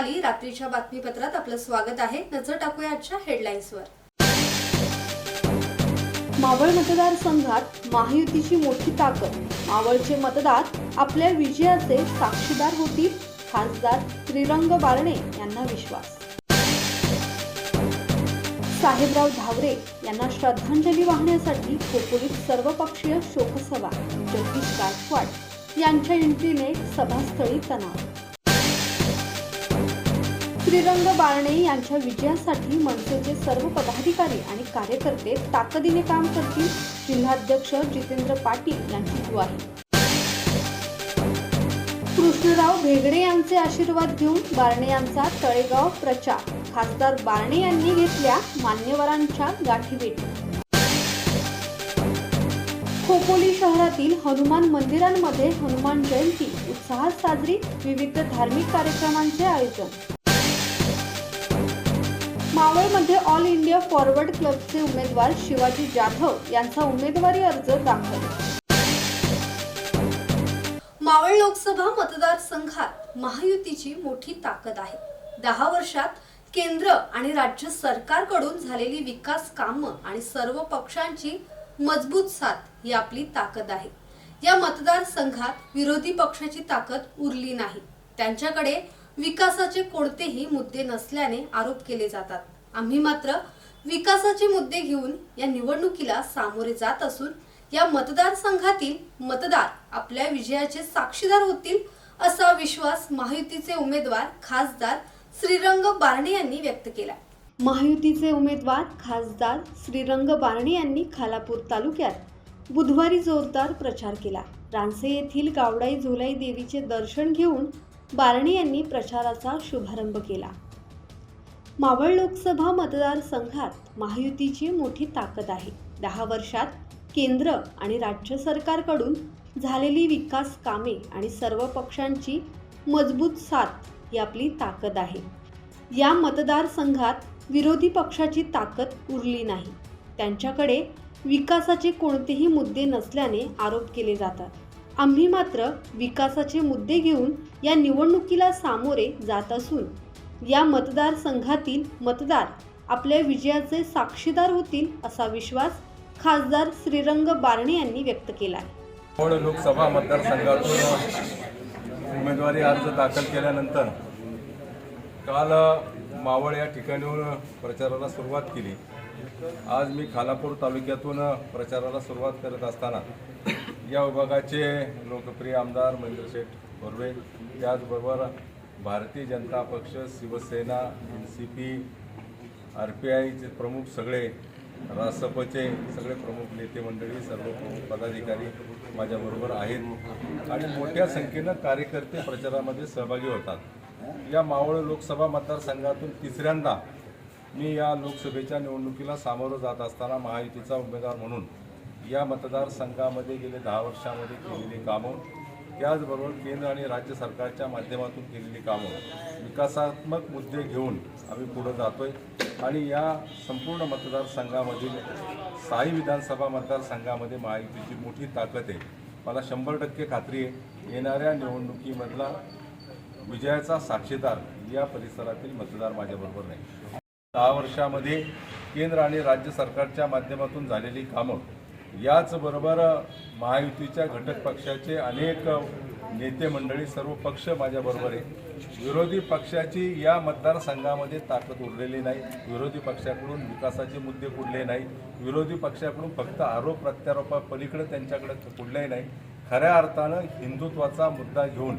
मिताली रात्रीच्या बातमीपत्रात आपलं स्वागत आहे. नजर टाकूया आजच्या हेडलाईन्सवर मावळ मतदारसंघात महायुतीची मोठी ताकद. मावळचे मतदार आपल्या विजयाचे साक्षीदार होतील खासदार त्रिरंग बारणे यांना विश्वास. साहेबराव धावरे यांना श्रद्धांजली वाहण्यासाठी खोपोलीत सर्वपक्षीय शोकसभा. जगदीश गायकवाड यांच्या एंट्रीने सभास्थळी तणाव. श्रीरंग बारणे यांच्या विजयासाठी मनसेचे सर्व पदाधिकारी आणि कार्यकर्ते ताकदीने काम करतील जिल्हाध्यक्ष जितेंद्र पाटील यांची ग्वाही. कृष्णराव भेगडे यांचे आशीर्वाद घेऊन बारणे यांचा तळेगाव प्रचार. खासदार बारणे यांनी घेतल्या मान्यवरांच्या गाठीभेटी. खोपोली शहरातील हनुमान मंदिरांमध्ये हनुमान जयंती उत्साहात साजरी विविध धार्मिक कार्यक्रमांचे आयोजन. मावळमध्ये ऑल इंडिया फॉरवर्ड क्लबचे उमेदवार शिवाजी जाधव यांचा उमेदवारी अर्ज दाखल. मावळ लोकसभा मतदारसंघात महायुतीची मोठी ताकद आहे. दहा वर्षात केंद्र आणि राज्य सरकारकडून झालेली विकास कामं आणि सर्व पक्षांची मजबूत साथ ही आपली ताकद आहे. या मतदारसंघात विरोधी पक्षाची ताकद उरली नाही. त्यांच्याकडे विकासाचे कोणतेही मुद्दे नसल्याने आरोप केले जातात. आम्ही मात्र विकासाचे मुद्दे घेऊन या निवडणुकीला सामोरे जात असून या मतदारसंघातील मतदार आपल्या विजयाचे साक्षीदार होतील असा विश्वास महायुतीचे उमेदवार खासदार श्रीरंग बारणे यांनी व्यक्त केला. महायुतीचे उमेदवार खासदार श्रीरंग बारणे यांनी खालापूर तालुक्यात बुधवारी जोरदार प्रचार केला. रानसे येथील गावडाई झोलाई देवीचे दर्शन घेऊन बारणे यांनी प्रचाराचा शुभारंभ केला. मावळ लोकसभा मतदारसंघात महायुतीची मोठी ताकद आहे. दहा वर्षात केंद्र आणि राज्य सरकारकडून झालेली विकास कामे आणि सर्व पक्षांची मजबूत साथ ही आपली ताकद आहे. या मतदारसंघात विरोधी पक्षाची ताकद उरली नाही. त्यांच्याकडे विकासाचे कोणतेही मुद्दे नसल्याने आरोप केले जातात. आम्ही मात्र विकासाचे मुद्दे घेऊन या निवडणुकीला सामोरे जात असून या मतदारसंघातील मतदार आपल्या विजयाचे साक्षीदार होतील असा विश्वास खासदार श्रीरंग बारणे यांनी व्यक्त केला आहे लोकसभा मतदारसंघातून उमेदवारी अर्ज दाखल केल्यानंतर काल मावळ या ठिकाणीहून प्रचाराला सुरुवात केली. आज मी खालापूर तालुक्यातून प्रचाराला सुरुवात करत असताना या विभागाचे लोकप्रिय आमदार महेंद्र शेठ बोरवे त्याचबरोबर Bharatiya Janata Paksha Shivsena N C P R P आयचे प्रमुख सगळे रासपचे सगळे प्रमुख नेते मंडळी सर्व प्रमुख पदाधिकारी माझ्याबरोबर आहेत. आणि मोठ्या संख्येनं कार्यकर्ते प्रचारामध्ये सहभागी होतात. या मावळ लोकसभा मतदारसंघातून तिसऱ्यांदा मी या लोकसभेच्या निवडणुकीला सामोरं जात असताना महायुतीचा उमेदवार म्हणून या मतदारसंघामध्ये गेले दहा वर्षामध्ये केलेली कामं त्याचबरोबर केंद्र आणि राज्य सरकारच्या माध्यमातून केलेली कामं विकासात्मक मुद्दे घेऊन आम्ही पुढं जातो आहे आणि या संपूर्ण मतदारसंघामधील साई विधानसभा मतदारसंघामध्ये महायुतीची मोठी ताकद आहे. मला शंभर टक्के खात्री आहे येणाऱ्या निवडणुकीमधला विजयाचा साक्षीदार या परिसरातील मतदार माझ्याबरोबर नाही. दहा वर्षामध्ये केंद्र आणि राज्य सरकारच्या माध्यमातून झालेली कामं याचबरोबर महायुतीच्या घटक पक्षाचे अनेक नेते मंडळी सर्व पक्ष माझ्याबरोबर आहे विरोधी पक्षाची या मतदारसंघामध्ये ताकद उरलेली नाही. विरोधी पक्षाकडून विकासाचे मुद्दे कुठले नाही विरोधी पक्षाकडून फक्त आरोप प्रत्यारोपापलीकडे त्यांच्याकडे कुठल्याही नाही. खऱ्या अर्थानं हिंदुत्वाचा मुद्दा घेऊन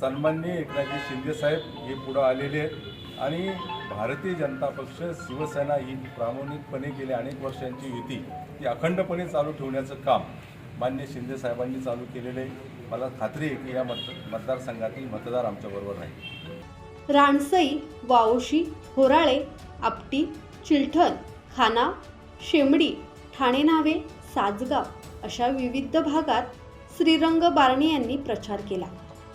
सन्माननीय एकनाथजी शिंदेसाहेब हे पुढं आलेले आहेत. आणि भारतीय जनता पक्ष शिवसेना ही प्रामाणिकपणे गेल्या अनेक वर्षांची युती ती अखंडपणे चालू ठेवण्याचं काम मान्य शिंदे साहेबांनी चालू केलेले आहे. मला खात्री आहे की या मत मतदारसंघातील मतदार आमच्याबरोबर राहील. राणसई वावशी होराळे आपटी चिलठण खाना शेमडी ठाणे नावे साजगाव अशा विविध भागात श्रीरंग बारणे यांनी प्रचार केला.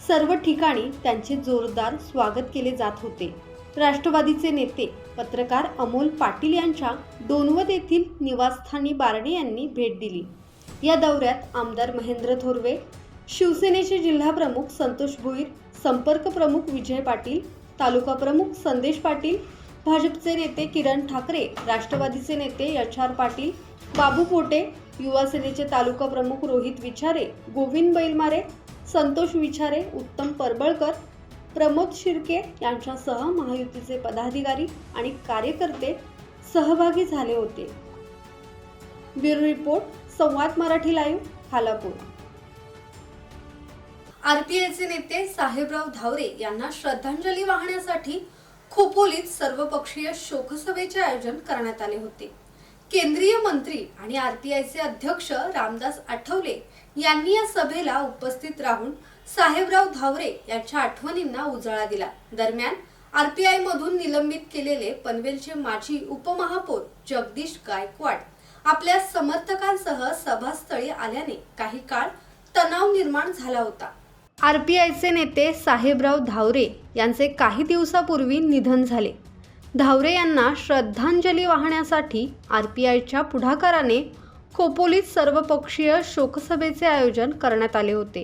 सर्व ठिकाणी त्यांचे जोरदार स्वागत केले जात होते. राष्ट्रवादीचे नेते पत्रकार अमोल पाटील यांच्या दोनवत येथील निवासस्थानी बारणे यांनी भेट दिली. या दौऱ्यात आमदार महेंद्र थोरवे शिवसेनेचे जिल्हाप्रमुख संतोष भोईर संपर्क प्रमुख विजय पाटील तालुका प्रमुख संदेश पाटील भाजपचे नेते किरण ठाकरे राष्ट्रवादीचे नेते एच आर पाटील बाबू पोटे युवासेनेचे तालुका प्रमुख रोहित विचारे गोविंद बैलमारे संतोष विचारे उत्तम परबळकर प्रमोद शिर्के यांच्यासह महायुतीचे पदाधिकारी आणि कार्यकर्ते सहभागी झाले होते. Bureau report Samvad Marathi live Khalapur. आरपीआयचे नेते साहेबराव धावरे यांना श्रद्धांजली वाहण्यासाठी खोपोलीत सर्वपक्षीय शोकसभेचे आयोजन करण्यात आले होते. केंद्रीय मंत्री आणि आरपीआयचे अध्यक्ष रामदास आठवले यांनी या सभेला उपस्थित राहून साहेबराव धावरे यांच्या आठवणींना उजाळा दिला. दरम्यान आरपीआय मधून निलंबित केलेले पनवेलचे माजी उपमहापौर जगदीश गायकवाड आपल्या समर्थकांसह सभास्थळी आल्याने काही काळ तणाव निर्माण झाला होता. आरपीआयचे नेते साहेबराव धावरे यांचे काही दिवसापूर्वी निधन झाले. धावरे यांना श्रद्धांजली वाहण्यासाठी आरपीआयच्या पुढाकाराने खोपोलीत सर्वपक्षीय शोकसभेचे आयोजन करण्यात आले होते.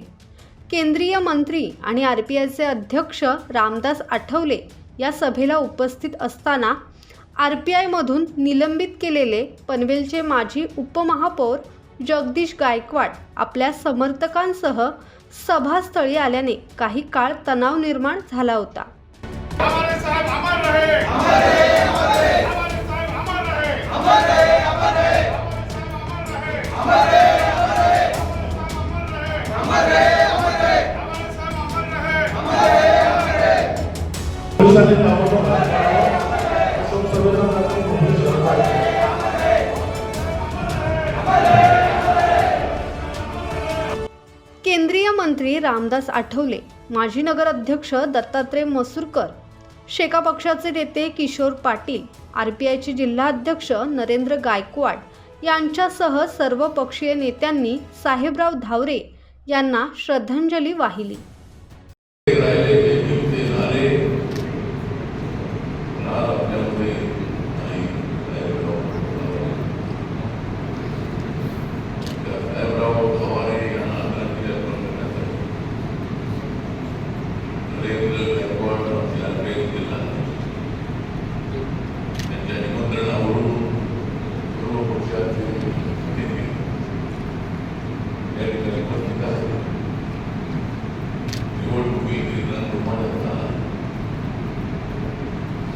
केंद्रीय मंत्री आणि आर पी आयचे अध्यक्ष रामदास आठवले या सभेला उपस्थित असताना आर पी आयमधून निलंबित केलेले पनवेलचे माजी उपमहापौर जगदीश गायकवाड आपल्या समर्थकांसह सभास्थळी आल्याने काही काळ तणाव निर्माण झाला होता. हमारे मंत्री रामदास आठवले माजी नगराध्यक्ष दत्तात्रय मसूरकर शेका पक्षाचे नेते किशोर पाटील आर पी आयचे जिल्हाध्यक्ष नरेंद्र गायकवाड यांच्यासह सर्व पक्षीय नेत्यांनी साहेबराव धावरे यांना श्रद्धांजली वाहिली त्यांच्या निमंत्रणावरून सर्व पक्षाचे नेते या ठिकाणी उपस्थित आहेत निवडणुकी निर्णय निर्माण असताना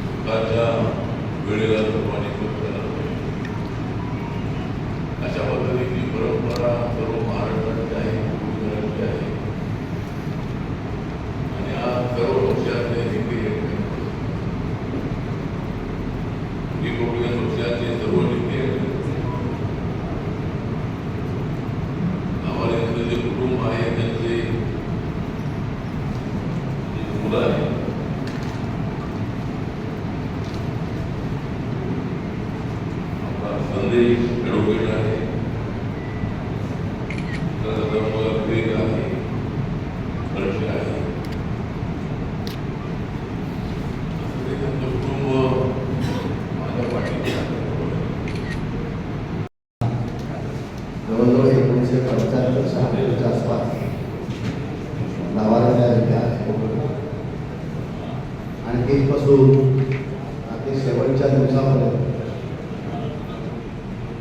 सुखाच्या वेळेला सर्वांनी एकत्र पाहिजे अशा पद्धतीची परंपरा सर्व महाराष्ट्राची आहे गुजरातची आहे आणि आज सर्व पक्षाचे नेते या ठिकाणी उपस्थित आहेत. रिपब्लिकन पक्षाचे सर्व नेते आम्हाला इथलं जे कुटुंब आहे त्यांचे जे मुलं आहेत आपला संदेश ॲडव्होकेट आहे त्याचा धर्म विवेक आहे हर्ष आहे असं ते त्यांचं कुटुंब माझ्या पाठीशी आहे. जवळजवळ एकोणीसशे पंच्याहत्तर शहात्तरच्या आसपास नावाला त्या आणि तिथपासून ते शेवटच्या दिवसापर्यंत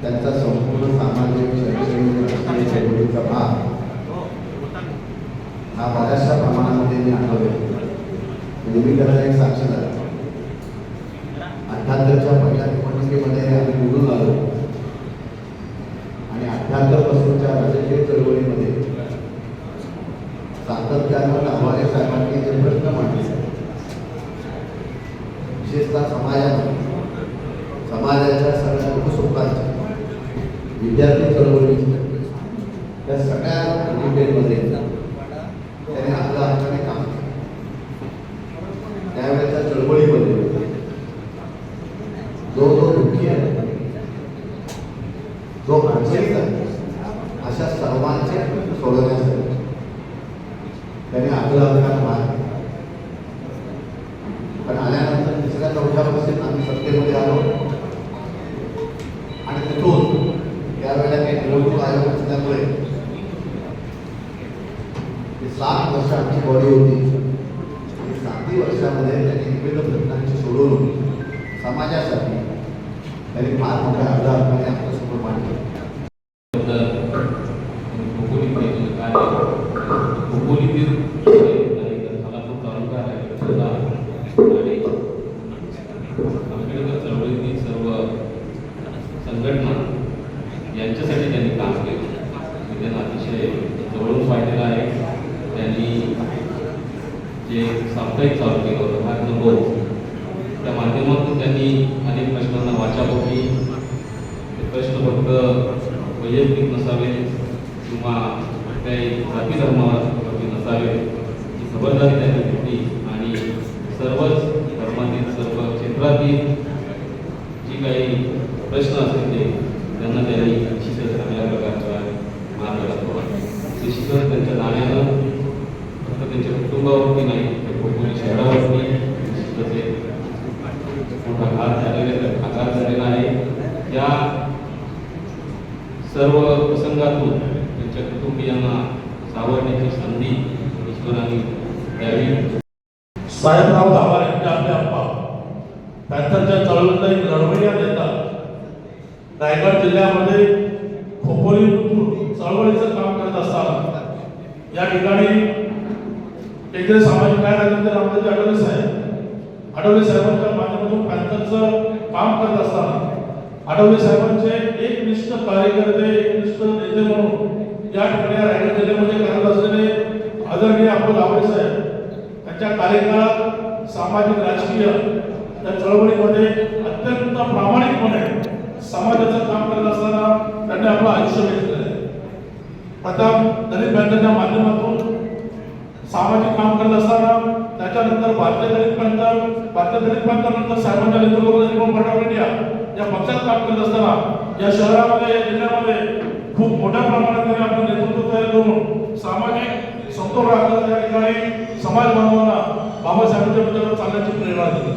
त्यांचा संपूर्ण सामाजिक शैक्षणिक राजकीय चळवळीचा भाग हा बऱ्याचशा प्रमाणामध्ये मी आठवले म्हणजे मी त्याला एक साक्षीदार primeiro त्यांच्या कुटुंबावरती नाही तर शहरावरती निश्चितच एक मोठा घात झालेला आघात झालेला आहे. त्या सर्व प्रसंगातून त्यांच्या कुटुंबियांना सावरण्याची संधी ईश्वराने द्यावी. साहेबराव दाभार यांचे आपले अप्पा पॅन्थरच्या चळवळीला एक लढवय्या देतात रायगड जिल्ह्यामध्ये खोपोली चळवळीचं काम करत असताना या ठिकाणी एकदा सामाजिक न्याय राज्यमंत्री रामदास आठवले साहेब. आठवले साहेबांच्या माध्यमातून पॅन्थरचं काम करत असताना आठवले साहेबांचे एक निष्ठ कार्यकर्ते एकनिष्ठ नेते म्हणून या ठिकाणी रायगड जिल्ह्यामध्ये करत असलेले आदरणीय आपण आवडे साहेब त्यांच्या कार्यकाळात सामाजिक राजकीय त्या चळवळीमध्ये अत्यंत प्रामाणिकपणे समाजाचं काम करत असताना त्यांनी आपलं आयुष्य घेतलेलं आहे. प्रथम दलित बँकेच्या माध्यमातून सामाजिक काम करत असताना त्याच्यानंतर भारतीय दलित पंथ भारतीय दलित पंथानंतर साहेबांच्या नेतृत्वाखाली ऑफ इंडिया या पक्षात काम करत असताना या शहरामध्ये या जिल्ह्यामध्ये खूप मोठ्या प्रमाणात त्यांनी आपलं नेतृत्व तयार करून सामाजिक समतोल राखत या ठिकाणी समाज बांधवांना बाबासाहेबांच्या विचारात चालण्याची प्रेरणा दिली.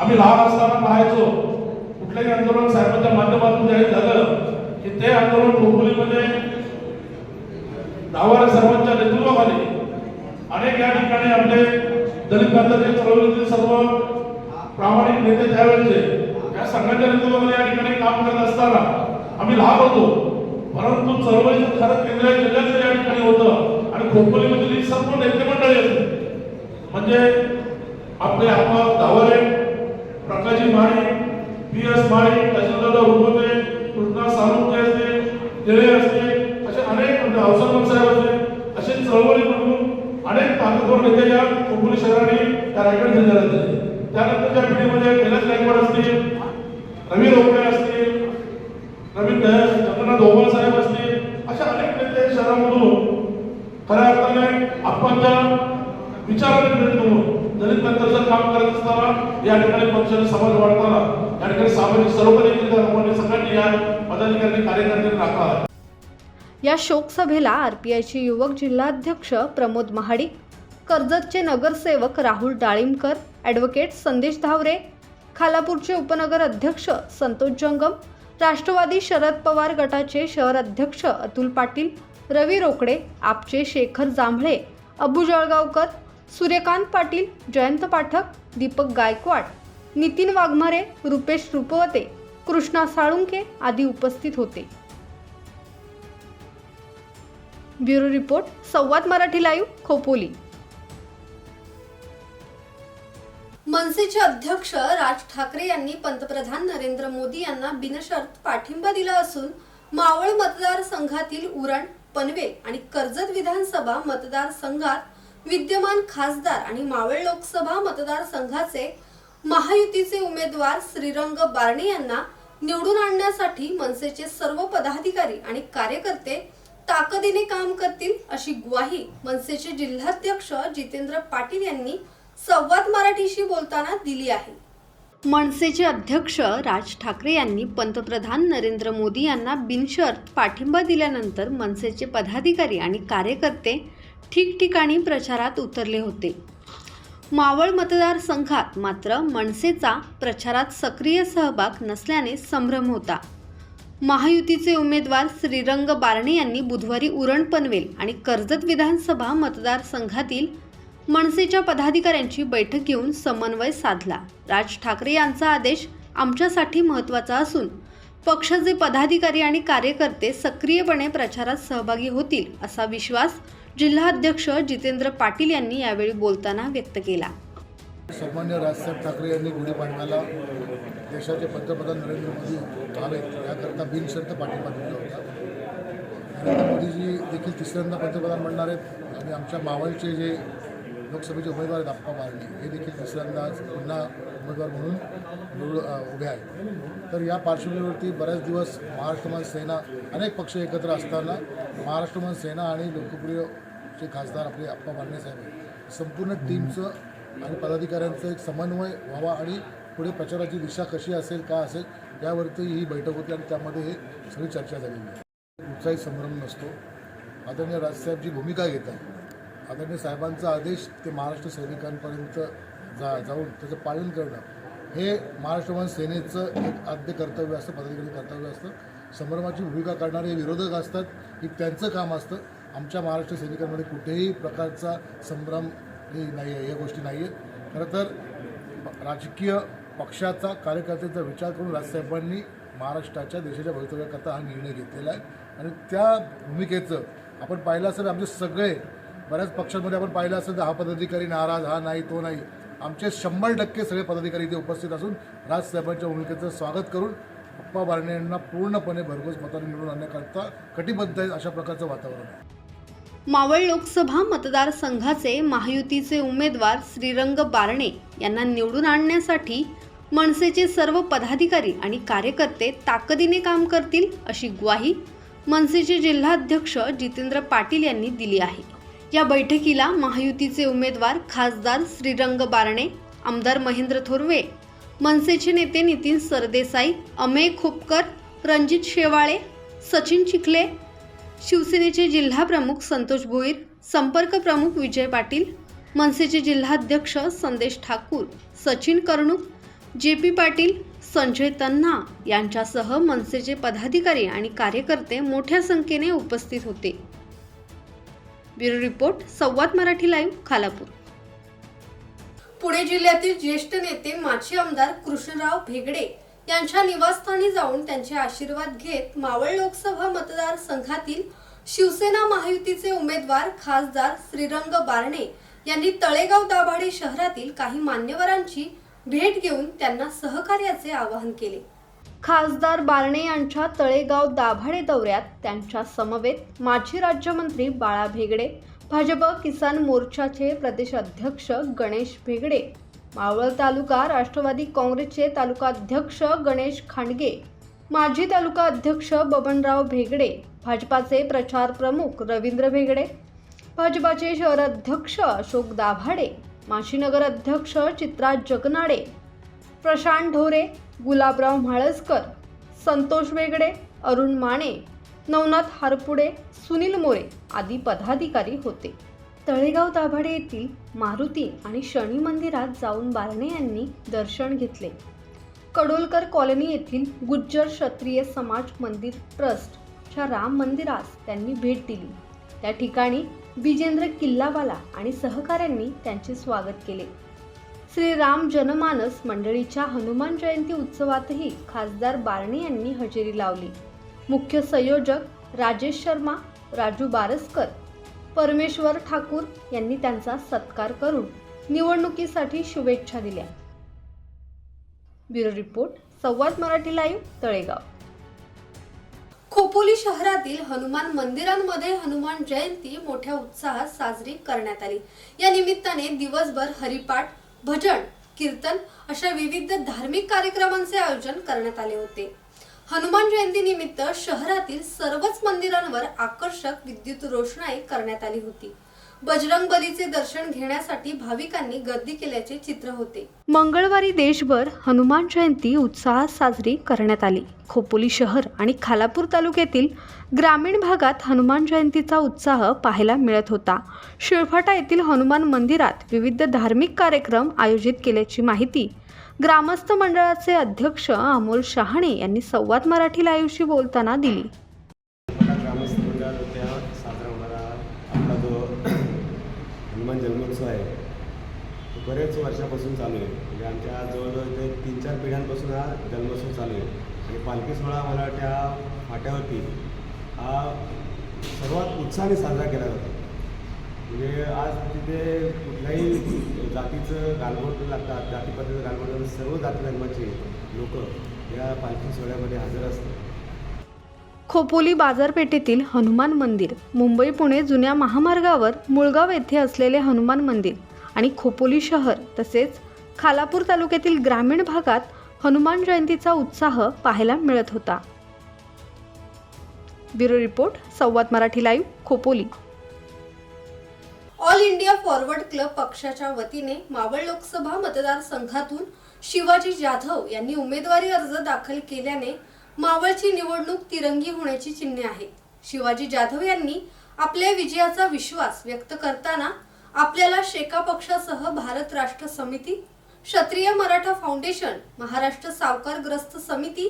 आम्ही लहान असताना पाहायचो कुठल्याही आंदोलन साहेबांच्या माध्यमातून जाहीर झालं की ते आंदोलन खोपोलीमध्ये दावार साहेबांच्या नेतृत्वाखाली अनेक या ठिकाणी आपले दलित बांधवांचे चळवळीतील सर्व प्रामाणिक नेते त्यावेळेचे या संघटनेतून नेतृत्वाखाली या ठिकाणी काम करत असताना आम्ही लहान होतो. परंतु चळवळीचं खरं केंद्र जिल्ह्याचं या ठिकाणी होतं आणि खोपोलीमधील सर्व नेते मंडळी होते म्हणजे आपले आप्पा धावरे प्रकाशजी माळी पी एस माळी अजितदादा रुपते कृष्णा सालुंके असते दिले असते असे अनेक म्हणजे अवसर साहेब असते असे म्हणून अनेक ताकदवर नेते या खोपोली शहराने त्या रायगड जिल्ह्याला दिले त्यानंतरच्या पिढीमध्ये कैलास गायकवाड असतील रवी रोकडे असतील रवी जगन्नाथ ओबळ साहेब असतील अशा अनेक नेते शहरामधून खऱ्या अर्थाने आपणच्या विचाराने प्रेरित होऊन दलित पंथाचं काम करत असताना या ठिकाणी पक्षाने समाज वाढताना या ठिकाणी सामाजिक सर्वपरी सगळ्यांनी या पदाधिकारी कार्यकर्त्यांनी राखला या शोकसभेला आर पी आयचे युवक जिल्हाध्यक्ष प्रमोद महाडिक कर्जतचे नगरसेवक राहुल डाळिंबकर ॲडव्होकेट संदेश धावरे खालापूरचे उपनगर अध्यक्ष संतोष जंगम राष्ट्रवादी शरद पवार गटाचे शहर अध्यक्ष अतुल पाटील रवी रोकडे आपचे शेखर जांभळे अबू जळगावकर सूर्यकांत पाटील जयंत पाठक दीपक गायकवाड नितीन वाघमारे रुपेश रुपवते कृष्णा साळुंके आदी उपस्थित होते. Bureau report Samvad Marathi live Khopoli. मनसेचे अध्यक्ष राज ठाकरे यांनी पंतप्रधान नरेंद्र मोदी यांना बिनशर्त पाठिंबा दिला असून मावळ मतदारसंघातील उरण पनवेल आणि कर्जत विधानसभा मतदारसंघात विद्यमान खासदार आणि मावळ लोकसभा मतदारसंघाचे महायुतीचे उमेदवार श्रीरंग बारणे यांना निवडून आणण्यासाठी मनसेचे सर्व पदाधिकारी आणि कार्यकर्ते ताकदीने काम करतील अशी ग्वाही मनसेचे जिल्हाध्यक्ष जितेंद्र पाटील यांनी संवाद मराठीशी बोलताना दिली आहे. मनसेचे अध्यक्ष राज ठाकरे यांनी पंतप्रधान नरेंद्र मोदी यांना बिनशर्त पाठिंबा दिल्यानंतर मनसेचे पदाधिकारी आणि कार्यकर्ते ठिकठिकाणी प्रचारात उतरले होते. मावळ मतदारसंघात मात्र मनसेचा प्रचारात सक्रिय सहभाग नसल्याने संभ्रम होता. महायुतीचे उमेदवार श्रीरंग बारणे यांनी बुधवारी उरण पनवेल आणि कर्जत विधानसभा मतदारसंघातील मनसेच्या पदाधिकाऱ्यांची बैठक घेऊन समन्वय साधला. राज ठाकरे यांचा आदेश आमच्यासाठी महत्त्वाचा असून पक्षाचे पदाधिकारी आणि कार्यकर्ते सक्रियपणे प्रचारात सहभागी होतील असा विश्वास जिल्हाध्यक्ष जितेंद्र पाटील यांनी यावेळी बोलताना व्यक्त केला. सन्मान्य राजसाहेब ठाकरे यांनी गुढीपाडव्याला देशाचे पंतप्रधान नरेंद्र मोदी व्हावेत याकरता बिनशर्त पाठिंबा दिला होता. नरेंद्र मोदीजी देखील तिसऱ्यांदा पंतप्रधान म्हणणार आहेत. आणि आमच्या मावळचे जे लोकसभेचे उमेदवार आहेत अप्पा बारणे हे देखील तिसऱ्यांदा पुन्हा उमेदवार म्हणून निवड उभे आहेत. तर या पार्श्वभूमीवरती बऱ्याच दिवस महाराष्ट्रमान सेना अनेक पक्ष एकत्र असताना महाराष्ट्रमान सेना आणि लोकप्रिय जे खासदार आपले अप्पा बारणे साहेब संपूर्ण टीमचं आणि पदाधिकाऱ्यांचं एक समन्वय व्हावा आणि पुढे प्रचाराची दिशा कशी असेल का असेल यावरती ही बैठक होती आणि त्यामध्ये हे सगळी चर्चा झालेली आहे. कुठचाही संभ्रम नसतो. आदरणीय राजसाहेब जी भूमिका घेतात आदरणीय साहेबांचा आदेश ते महाराष्ट्र सैनिकांपर्यंत जा जाऊन त्याचं पालन करणं हे महाराष्ट्रवान सेनेचं एक आद्य कर्तव्य असतं पदाधिकारी कर्तव्य असतं. संभ्रमाची भूमिका करणारे विरोधक असतात. की त्यांचं काम असतं. आमच्या महाराष्ट्र सैनिकांमध्ये कुठेही प्रकारचा संभ्रम हे नाही आहे या गोष्टी नाही आहेत खरं तर राजकीय पक्षाचा कार्यकर्त्यांचा विचार करून राजसाहेबांनी महाराष्ट्राच्या देशाच्या भवितव्याकरता हा निर्णय घेतलेला आहे. आणि त्या भूमिकेचं आपण पाहिलं असेल आमचे सगळे बऱ्याच पक्षांमध्ये आपण पाहिलं असेल तर हा पदाधिकारी नाराज हा नाही तो नाही. आमचे शंभर टक्के सगळे पदाधिकारी इथे उपस्थित असून राजसाहेबांच्या भूमिकेचं स्वागत करून अप्पा बारणे यांना पूर्णपणे भरघोस मताने निवडून आणण्याकरता कटिबद्ध आहे अशा प्रकारचं वातावरण आहे. मावळ लोकसभा मतदारसंघाचे महायुतीचे उमेदवार श्रीरंग बारणे यांना निवडून आणण्यासाठी मनसेचे सर्व पदाधिकारी आणि कार्यकर्ते ताकदीने काम करतील अशी ग्वाही मनसेचे जिल्हाध्यक्ष जितेंद्र पाटील यांनी दिली आहे. या बैठकीला महायुतीचे उमेदवार खासदार श्रीरंग बारणे आमदार महेंद्र थोरवे मनसेचे नेते नितीन सरदेसाई अमेय खोपकर रणजित शेवाळे सचिन चिखले शिवसेनेचे जिल्हा प्रमुख संतोष भोईर संपर्क प्रमुख विजय पाटील मनसेचे जिल्हाध्यक्ष संदेश ठाकूर सचिन कर्णूक जे पी पाटील संजय तन्हा यांच्यासह मनसेचे पदाधिकारी आणि कार्यकर्ते मोठ्या संख्येने उपस्थित होते. Bureau report Samvad Marathi live Khalapur. Pune जिल्ह्यातील ज्येष्ठ नेते माजी आमदार कृष्णराव भेगडे यांच्या निवासस्थानी जाऊन त्यांचे आशीर्वाद घेत मावळ लोकसभा मतदारसंघातील शिवसेना महायुतीचे उमेदवार खासदार श्रीरंग बारणे यांनी तळेगाव दाभाडे शहरातील काही मान्यवरांची भेट घेऊन त्यांना सहकार्याचे आवाहन केले. खासदार बारणे यांच्या तळेगाव दाभाडे दौऱ्यात त्यांच्या समवेत माजी राज्यमंत्री बाळा भेगडे भाजप किसान मोर्चाचे प्रदेश अध्यक्ष गणेश भेगडे मावळ तालुका राष्ट्रवादी काँग्रेसचे तालुकाध्यक्ष गणेश खांडगे माजी तालुका अध्यक्ष बबनराव भेगडे भाजपाचे प्रचार प्रमुख रवींद्र भेगडे भाजपाचे शहराध्यक्ष अशोक दाभाडे माशीनगर अध्यक्ष चित्रा जगनाडे प्रशांत ढोरे गुलाबराव म्हाळसकर संतोष वेगडे अरुण माने नवनाथ हारपुडे सुनील मोरे आदी पदाधिकारी होते. तळेगाव दाभाडे येथील मारुती आणि शनी मंदिरात जाऊन बारणे यांनी दर्शन घेतले. कडोलकर कॉलनी येथील गुज्जर क्षत्रिय समाज मंदिर ट्रस्टच्या राम मंदिरास त्यांनी भेट दिली. त्या ठिकाणी विजेंद्र किल्लावाला आणि सहकाऱ्यांनी त्यांचे स्वागत केले. श्री राम जनमानस मंडळीच्या हनुमान जयंती उत्सवातही खासदार बारणे यांनी हजेरी लावली. मुख्य संयोजक राजेश शर्मा राजू बारसकर परमेश्वर ठाकूर यांनी त्यांचा सत्कार करून निवडणुकीसाठी शुभेच्छा दिल्या. Bureau report Samvad Marathi live Talegaon. Khopoli शहरातील हनुमान मंदिरांमध्ये हनुमान जयंती मोठ्या उत्साहात साजरी करण्यात आली. या निमित्ताने दिवसभर हरिपाठ भजन कीर्तन अशा विविध धार्मिक कार्यक्रमांचे आयोजन करण्यात आले होते. हनुमान जयंती निमित्त शहरातील सर्वच मंदिरांवर आकर्षक विद्युत रोषणाई करण्यात आली होती. बजरंग बलीचे दर्शन घेण्यासाठी भाविकांनी गर्दी केल्याचे चित्र होते. मंगळवारी देशभर हनुमान जयंती उत्साहात साजरी करण्यात आली. खोपोली शहर आणि खालापूर तालुक्यातील ग्रामीण भागात हनुमान जयंतीचा उत्साह पाहायला मिळत होता. शिळफाटा येथील हनुमान मंदिरात विविध धार्मिक कार्यक्रम आयोजित केल्याची माहिती ग्रामस्थ मंडळाचे अध्यक्ष अमोल शहाणे यांनी संवाद मराठी लाईव्हशी बोलताना दिली. ग्रामस्थ मंडळात साजरा होणारा आपला जो हनुमान जन्मोत्सव आहे बरेच वर्षापासून चालू आहे. म्हणजे आमच्या जवळजवळ ते तीन चार पिढ्यांपासून हा जन्मोत्सव चालू आहे. आणि पालखी सोहळा मला त्या फाट्यावरती हा सर्वात उत्साहाने साजरा केला जातो. म्हणजे आज तिथे कुठल्याही जातीचं गालबोट लागतात जातीपद्धतीचं गालबोट लागतात सर्व जाती धर्माचे लोक या पालखी सोहळ्यामध्ये हजर असतात. खोपोली बाजारपेठेतील हनुमान मंदिर मुंबई पुणे जुन्या महामार्गावर मुळगाव येथे असलेले हनुमान मंदिर आणि खोपोली शहर तसेच खालापूर तालुक्यातील ग्रामीण भागात हनुमान जयंतीचा उत्साह पाहायला मिळत होता. Bureau report Samvad Marathi live Khopoli. All India forward club पक्षाच्या वतीने मावळ लोकसभा मतदारसंघातून शिवाजी जाधव यांनी उमेदवारी अर्ज दाखल केल्याने मावळची निवडणूक तिरंगी होण्याची चिन्हे आहेत. शिवाजी जाधव यांनी आपल्या विजयाचा विश्वास व्यक्त करताना आपल्याला शेका पक्षासह भारत राष्ट्र समिती क्षत्रिय मराठा फाउंडेशन महाराष्ट्र सावकारग्रस्त समिती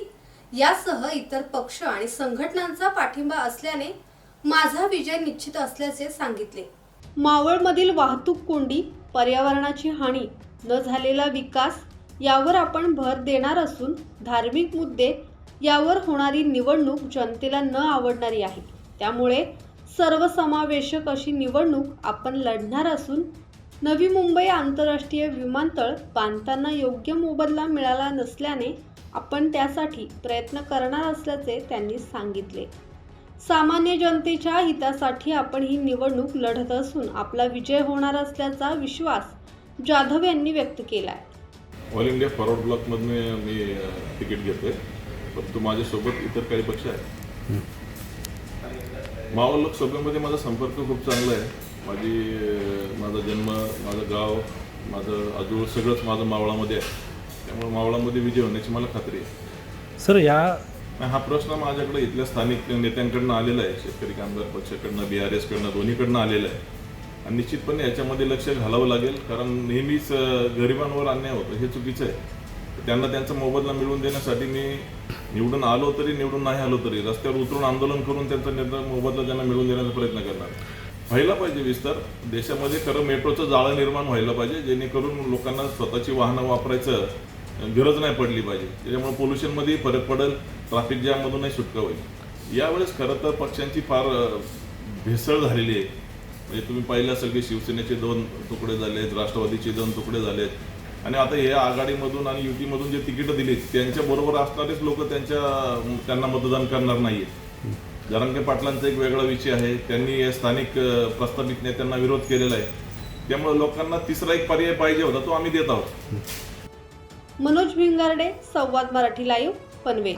यासह इतर पक्ष आणि संघटनांचा पाठिंबा असल्याने माझा विजय निश्चित असल्याचे सांगितले. मावळमधील वाहतूक कोंडी पर्यावरणाची हानी न झालेला विकास यावर आपण भर देणार असून धार्मिक मुद्दे यावर होणारी निवडणूक जनतेला न आवडणारी आहे. त्यामुळे सर्वसमावेशक अशी निवडणूक आपण लढणार असून नवी मुंबई आंतरराष्ट्रीय विमानतळ बांधताना योग्य मोबदला मिळाला नसल्याने आपण त्यासाठी प्रयत्न करणार असल्याचे त्यांनी सांगितले. सामान्य जनतेच्या हितासाठी आपण ही निवडणूक लढत असून आपला विजय होणार असल्याचा विश्वास जाधव यांनी व्यक्त केला आहे ऑल इंडिया फॉरवर्ड ब्लॉकमधनं मी तिकीट घेतोय. परंतु माझ्यासोबत इतर काही पक्ष आहेत. मावळ लोकसभेमध्ये माझा संपर्क खूप चांगला आहे. माझी माझा जन्म माझं गाव माझं आजूळ सगळंच माझं मावळामध्ये आहे. त्यामुळे मावळामध्ये विजय होण्याची मला खात्री आहे. सर या हा प्रश्न माझ्याकडे इथल्या स्थानिक नेत्यांकडनं आलेला आहे. शेतकरी कामगार पक्षाकडनं बी आर एसकडनं दोन्हीकडनं आलेला आहे. आणि निश्चितपणे याच्यामध्ये लक्ष घालावं लागेल कारण नेहमीच गरिबांवर अन्याय होतो हे चुकीचं आहे. त्यांना त्यांचा मोबदला मिळवून देण्यासाठी मी निवडून आलो तरी निवडून नाही आलो तरी रस्त्यावर उतरून आंदोलन करून त्यांचा निर्णय मोबदला त्यांना मिळवून देण्याचा प्रयत्न करणार. व्हायला पाहिजे विस्तार. देशामध्ये खरं मेट्रोचं जाळं निर्माण व्हायला पाहिजे जेणेकरून लोकांना स्वतःची वाहनं वापरायचं गरज नाही पडली पाहिजे. त्याच्यामुळे पोल्युशनमध्ये फरक पडेल. ट्रॅफिक जॅममधूनही सुटका होईल. यावेळेस खरं तर पक्षांची फार भेसळ झालेली आहे. म्हणजे तुम्ही पाहिलं असेल की शिवसेनेचे दोन तुकडे झालेत राष्ट्रवादीचे दोन तुकडे झालेत. आणि आता हे आघाडीमधून आणि युतीमधून जे तिकीटं दिलीत त्यांच्या बरोबर असणारेच लोक त्यांच्या त्यांना मतदान करणार नाहीत जरांगे पाटलांचा एक वेगळा विषय आहे. त्यांनी स्थानिक प्रस्तावित प्रस्थापित नेत्यांना विरोध केलेला आहे. त्यामुळे लोकांना तिसरा एक पर्याय पाहिजे होता तो आम्ही देत आहोत. मनोज भिंगारडे संवाद मराठी लाईव्ह पनवेल.